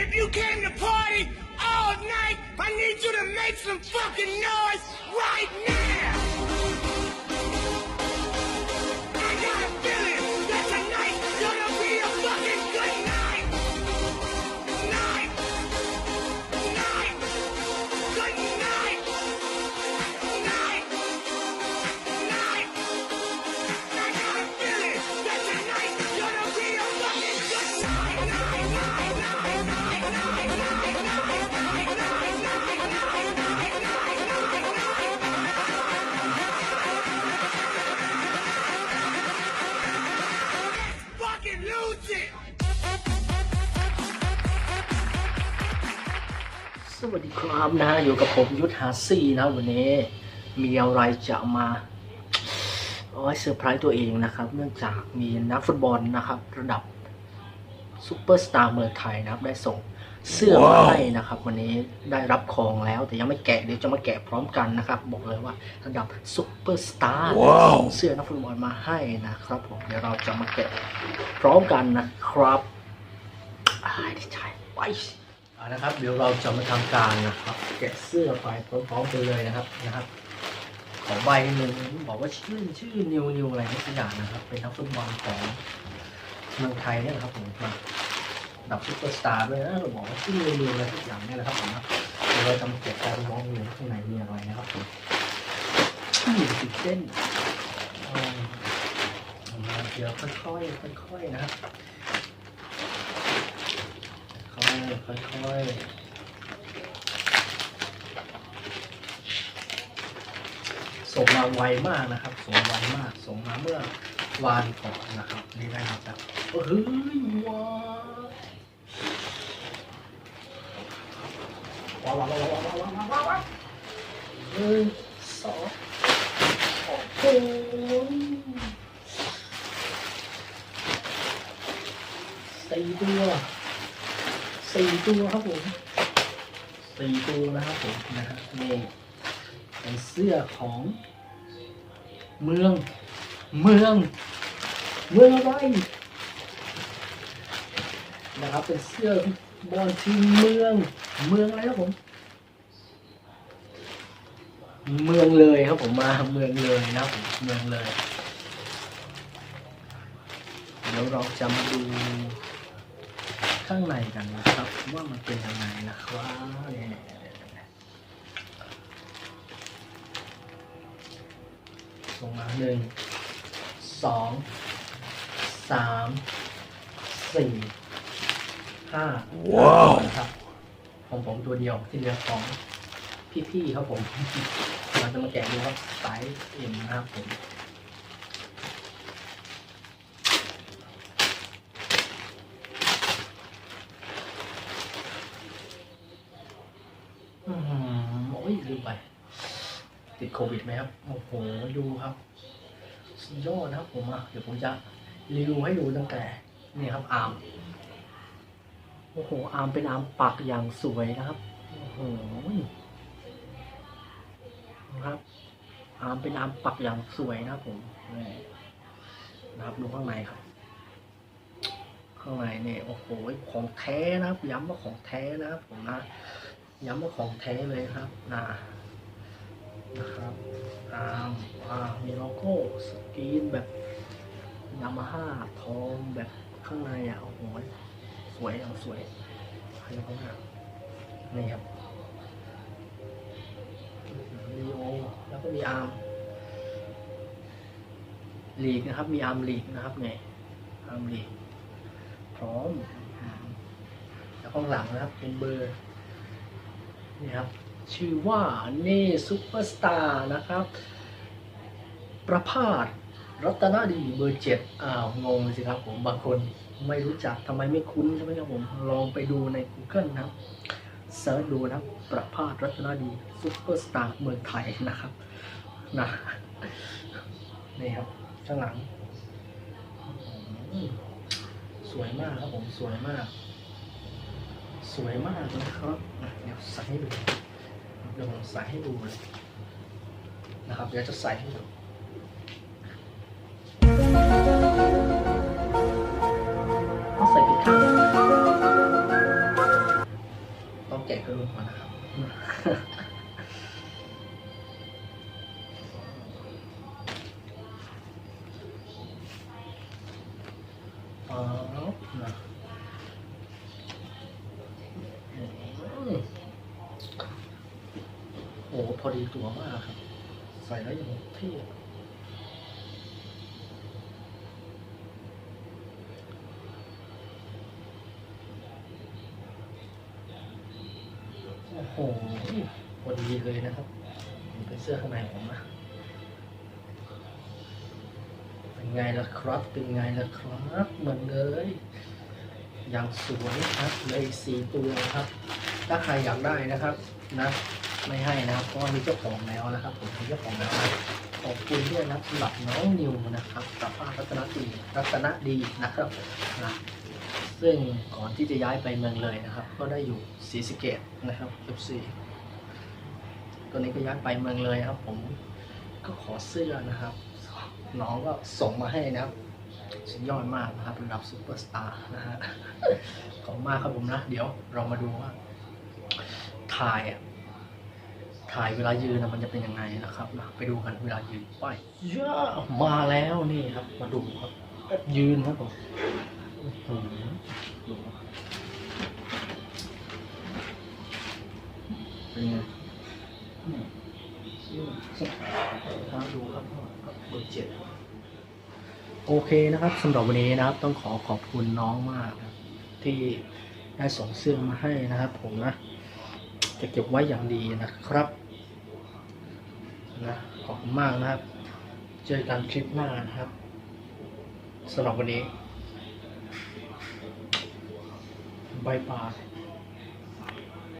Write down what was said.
If you came to party all night, I need you to make some fucking noise right now. วัสดีครับนะฮะอยู่กับผมยุทธหาซี่นะวันนี้ มีอะไรจะมาโอ้ยเซอร์ไพรส์ตัวเองนะครับ เนื่องจากมีนักฟุตบอลนะครับ ระดับซูเปอร์สตาร์เมืองไทยนะครับได้ส่งเสื้อมาให้นะครับ วันนี้ได้รับของแล้ว แต่ยังไม่แกะเดี๋ยวจะมาแกะพร้อมกันนะครับ บอกเลยว่าระดับซูเปอร์สตาร์ส่งเสื้อนักฟุตบอลมาให้นะครับผมเดี๋ยวเราจะมาแกะพร้อมกันนะครับอ่าดีใจไป เอานะครับ เดี๋ยวเราจะมาทำการนะครับ แกะเสื้อไปพร้อมๆกันเลยนะครับนะครับ ของใบหนึ่งบอกว่าชื่อชื่อนิวนิวอะไรไม่สักอย่างนะครับ เป็นนักฟุตบอลของเมืองไทยเนี่ยนะครับผมมาดับซุปเปอร์สตาร์ด้วยนะเราบอกว่าชื่อนิวนิวอะไรสักอย่างเนี่ยนะครับผมนะเดี๋ยวเราจะมาแกะกันพร้อมๆกันข้างในมีอะไรนะครับผมติดเต้นเออมาเดี๋ยวค่อยๆค่อยๆนะครับ ค่อยๆส่งมาไวมากนะครับส่งไวมากส่งมาเมื่อวานก่อนนะครับนี่ได้มาจากเฮ้ยว้าว้าวว้าวว้าวว้าวว้าวว้าวหนึ่งสองสองคนสี่ตัว สี่ตัวครับผมสี่ตัวนะครับผมนะฮะนี่เป็นเสื้อของ เมือง เมือง เมืองอะไรนะครับเป็นเสื้อบอลทีมเมือง เมืองอะไรครับผม เมืองเลยครับผมมาเมืองเลยนะครับผมเมืองเลยเดี๋ยวเราจะมาดู ข้างในกันนะครับ ว่ามันเป็นยังไงนะครับเนี่ยส่งมาหนึ่งสองสามสี่ห้าว้าวนะครับของผมตัวเดียวที่เหลือของพี่ๆครับผมเราจะมาแกะดูครับสายเอ็มนะครับผม อืมโอ้ยลืมไป ติดโควิดไหมครับ โอ้โห ดูครับสุดยอดนะครับผมอะ เดี๋ยวผมจะรีวิวให้ดูตั้งแต่ นี่ครับอาร์ม โอ้โห อาร์มเป็นอาร์มปักอย่างสวยนะครับ โอ้โหนะครับ อาร์มเป็นอาร์มปักอย่างสวยนะครับผมนี่นะครับดูข้างในครับ ข้างในเนี่ยโอ้โห ของแท้นะครับ ย้ำว่าของแท้นะครับผมนะ ย้ำว่าของแท้เลยครับนะนะครับอ่าอ่ามีโลโก้สกรีนแบบยามาฮ่าทองแบบข้างในอะโอ้โหสวยอย่างสวยใครเขาหานี่ครับลีโอแล้วก็มีอาร์มลีกนะครับ มีอาร์มลีกนะครับเนี่ยอาร์มลีกพร้อมอืมแล้วข้างหลังนะครับเป็นเบอร์ นี่ครับชื่อว่าเน่ซุปเปอร์สตาร์นะครับ ประพาสรัตนดีเบอร์เจ็ดอ้าวงงสิครับผมบางคนไม่รู้จักทำไมไม่คุ้นใช่ไหมครับผมลองไปดูใน Google นะครับเซิร์ชดูนะครับ ประพาสรัตนดีซุปเปอร์สตาร์เมืองไทยนะครับนะนี่ครับข้างหลังสวยมากครับผมสวยมาก สวยมากนะครับเดี๋ยวใส่ให้ดูเดี๋ยวผมใส่ให้ดูเลยนะครับเดี๋ยวจะใส่ให้ดูต้องใส่ผิดข้างแก็รู้มานะครับ พอดีตัวมากครับ ใส่แล้วย่างเท่โอ้โหพอดีเลยนะครับเป็นเสื้อข้างในผมนะเป็นไงล่ะครับ เป็นไงล่ะครับ เหมือนเลยอย่างสวยครับเลยสี่ตัวครับ ถ้าใครอยากได้นะครับนะ ไม่ให้นะครับ เพราะว่ามีเจ้าของแล้วนะครับ ผมมีเจ้าของแล้วนะขอบคุณด้วยนะสำหรับน้องนิวนะครับกับป้ารัตนดีรัตนดีนะครับนะซึ่งก่อนที่จะย้ายไปเมืองเลยนะครับ ก็ได้อยู่ศรีสะเกดนะครับ FC ตอนนี้ก็ย้ายไปเมืองเลยครับ ผมก็ขอเสื้อนะครับ น้องก็ส่งมาให้นะครับสุดยอดมากนะครับระดับซูเปอร์สตาร์นะฮะขอบมากครับผมนะ เดี๋ยวเรามาดูว่าถ่ายอะ ถ่ายเวลายืนนะมันจะเป็นยังไงนะครับนะไปดูกันเวลายืนไปเยอะมาแล้วนี่ครับ มาดูครับยืนครับผมอื้อหือดูครับเป็นไงอืมครับดูครับเบอร์เจ็ดโอเคนะครับสำหรับวันนี้นะครับ ต้องขอขอบคุณน้องมากนะครับที่ได้ส่งเสื้อมาให้นะครับ ผมนะ จะเก็บไว้อย่างดีนะครับนะขอบคุณมากนะครับ เจอกันคลิปหน้านะครับสำหรับวันนี้บายบาย